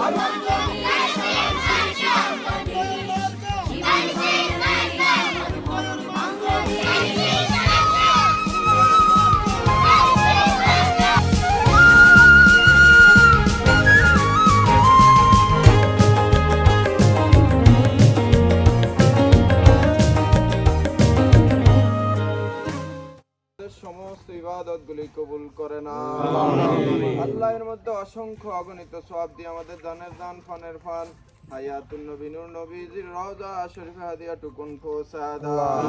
Amen. আমাদের সমস্ত ইবাদত গুলি কবুল করে না। আল্লাহ। এর মধ্যে অসংখ্য অগণিত সব দিয়ে আমাদের দানের দান ফানের ফান হায়াতুন নবী নূর নবীজির রওজা শরীফে হাদিয়া টুকুন পৌঁছা দাও।